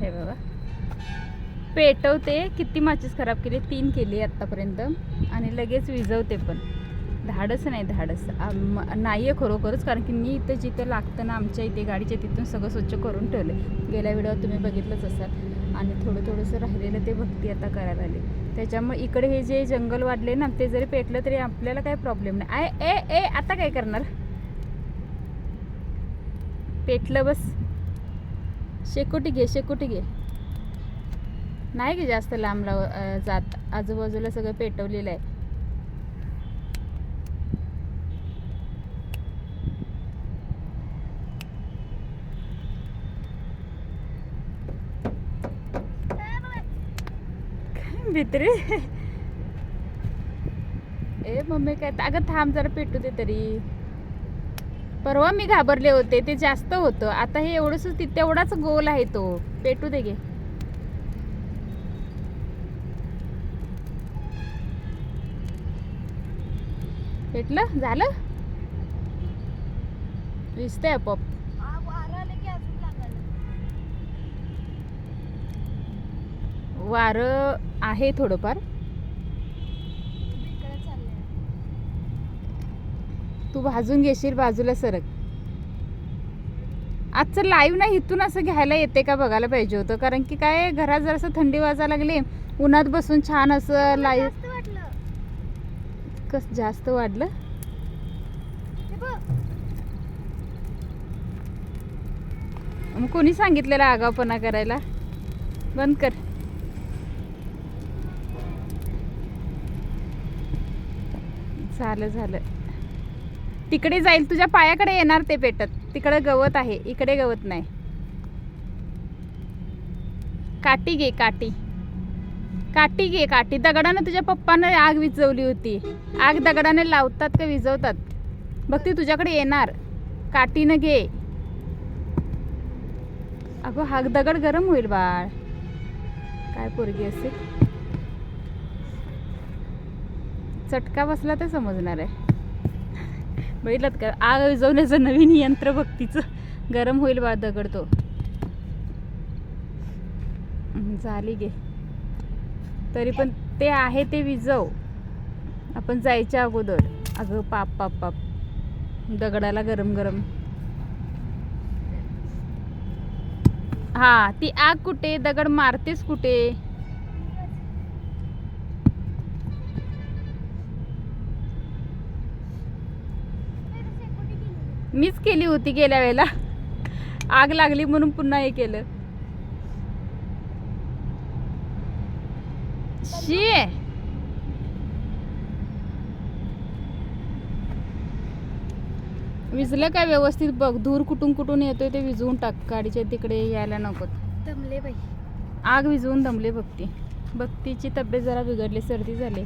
हे बघा. पेटवते किती माचीस खराब केली तीन केली आत्तापर्यंत आणि लगेच विजवते पण. धाडस नाही धाडस. नाही आहे खरोखरच कारण की मी इथं जिथे लागतं ना आमच्या इथे गाडीच्या तिथून सगळं स्वच्छ करून ठेवलं गेल्या वेळेवर तुम्ही बघितलंच असाल. आणि थोडं थोडंसं राहिलेलं ते भक्ती आता करायला आली. त्याच्यामुळे इकडे हे जे जंगल वाढले ना ते जरी पेटलं तरी आपल्याला काही प्रॉब्लेम नाही. आय ए ए आता काय करणार? पेटलं बस. शेकोटी घे शेकोटी घे. नाही की जास्त लांब लाव जात? आजूबाजूला सगळं पेटवलेलं आहे. भित्री ए मम्मी काय अगं थांब जरा पेटू दे तरी. परवा मी घाबरले होते ते जास्त होतं. आता हे एवढंच तेवढाच गोल आहे तो. पेटू दे गे. पेटलं? झालं? दिसतंय आपोआप. वारं आहे थोडंफार. तू भाजून घेशील बाजूला सरक. आजचं लाईव्ह ना इथून असं घ्यायला येते का बघायला पाहिजे होतं. कारण की काय घरात जरासं थंडी वाजायला लागली उन्हात बसून छान असं लाईव्ह कस जास्त वाढलं? मग कोणी सांगितलेलं आगावपणा करायला? बंद कर. झालं झालं. तिकडे जाईल तुझ्या पायाकडे येणार ते पेटत. तिकडे गवत आहे इकडे गवत नाही. काटी घे काटी. काटी घे काठी दगडानं तुझ्या पप्पानं आग विझवली होती. आग दगडाने लावतात का विझवतात? बघ ती तुझ्याकडे येणार. काठीनं घे. अगं हाग दगड गरम होईल बाळ. काय पोरगी असेल? चटका बसला तर समजणार आहे. बघितलात का? आग विझवण्याचं नवीन यंत्र भक्तीचं. गरम होईल बा दगड तो झाली गे. तरी पण ते आहे ते विजव आपण जायच्या अगोदर. अगं पाप पाप पाप. दगडाला गरम गरम. हा ती आग कुठे? दगड मारतेस कुठे? मीच केली होती गेल्या वेळेला. आग लागली म्हणून पुन्हा हे केलं. शी. विजलं काय व्यवस्थित बघ धूर कुठून कुठून येतोय ते विजवून टाक गाडीच्या तिकडे यायला नकोत. दमले बाई. आग विजवून दमले भक्ती. भक्तीची तब्येत जरा बिघडली सर्दी झाली.